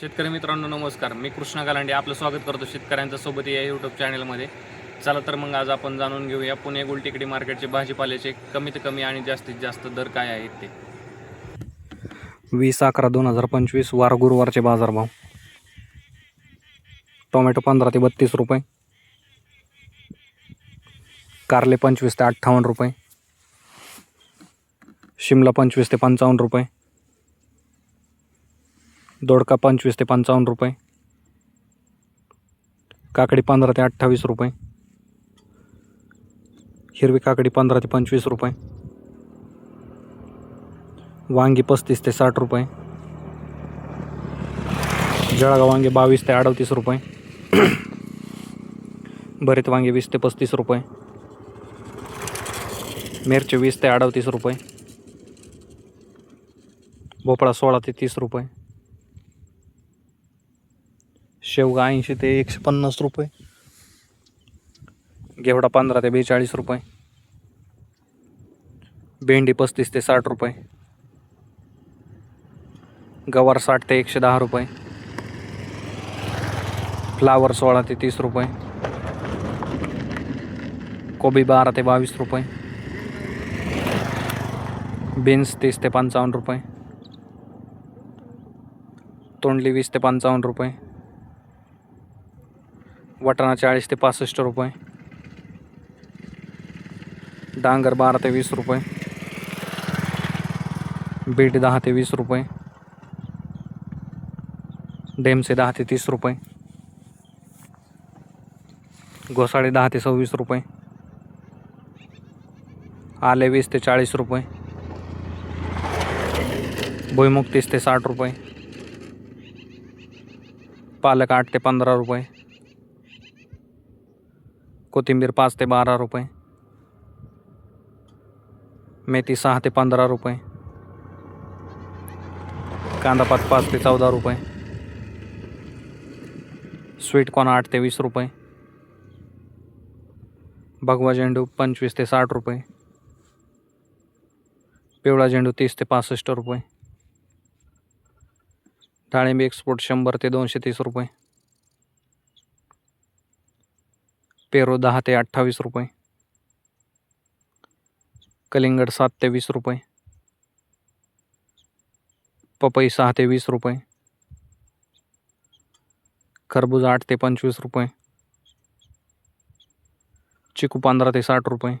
शेतकरी मित्रांनो नमस्कार. मी कृष्णा गालांडे आपलं स्वागत करतो शेतकऱ्यांच्या सोबत या यूट्यूब चॅनलमध्ये चला तर मग आज आपण जाणून घेऊया पुणे गुलटेकडी मार्केटचे भाजीपाल्याचे कमीत कमी आणि जास्तीत जास्त दर काय आहेत ते. वीस अकरा दोन हजार पंचवीस वार गुरुवारचे बाजारभाव. टोमॅटो पंधरा ते बत्तीस रुपये. कारले पंचवीस ते अठ्ठावन्न रुपये. शिमला पंचवीस ते पंचावन्न रुपये. दोडका पंचवीस ते पंचावन्न रुपये. काकडी पंधरा ते अठ्ठावीस रुपये. हिरवी काकडी पंधरा ते पंचवीस रुपये. वांगी पस्तीस ते साठ रुपये. जळगाव वांगे बावीस ते अडतीस रुपये. भरीत वांगे वीस ते पस्तीस रुपये. मिरची वीस ते अडतीस रुपये. भोपळा सोळा ते तीस रुपये. शेवगा ऐंशी ते एकशे पन्नास रुपये. घेवडा पंधरा ते बेचाळीस रुपये. भेंडी पस्तीस ते साठ रुपये. गवार साठ ते एकशे दहा रुपये. फ्लावर सोळा ते तीस रुपये. कोबी बारा ते बावीस रुपये. बीन्स तीस ते पंचावन्न रुपये. तोंडली वीस ते पंचावन्न रुपये. वाटाणा चाळीस ते पासष्ट रुपये. डांगर बारा ते वीस रुपये. बीट दहा ते वीस रुपये. डेमचे दहा ते तीस रुपये. घोसाळे दहा ते सव्वीस रुपये. आले वीस ते चाळीस रुपये. भुईमुग तीस ते साठ रुपये. पालक आठ ते पंधरा रुपये. कोथिंबीर पाच ते बारा रुपये. मेथी सहा ते पंधरा रुपये. कांदा पात पाच ते चौदा रुपये. स्वीट कॉर्न आठ ते वीस रुपये. भगवा झेंडू पंचवीस ते साठ रुपये. पिवळा झेंडू तीस ते पासष्ट रुपये. डाळिंबी एक्सपोर्ट शंभर ते दोनशे तीस रुपये. पेरू दहा ते अठ्ठावीस रुपये. कलिंगड सात ते वीस रुपये. पपई सहा ते वीस रुपये. खरबूज आठ ते पंचवीस रुपये. चिकू पंधरा ते साठ रुपये.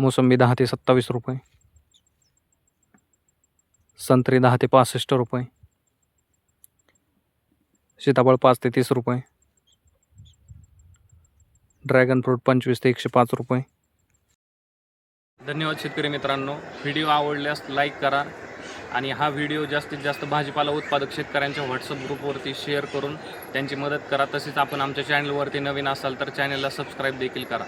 मोसंबी दहा ते सत्तावीस रुपये. संत्री दहा ते पासष्ट रुपये. सीताफळ पाच ते तीस रुपये. ड्रॅगन फ्रूट पंचवीस ते एकशे पाच रुपये. धन्यवाद शेतकरी मित्रांनो. व्हिडिओ आवडल्यास लाईक करा आणि हा व्हिडिओ जास्तीत जास्त भाजीपाला उत्पादक शेतकऱ्यांच्या व्हॉट्सअप ग्रुपवरती शेअर करून त्यांची मदत करा. तसेच आपण आमच्या चॅनलवरती नवीन असाल तर चॅनलला सबस्क्राईब देखील करा.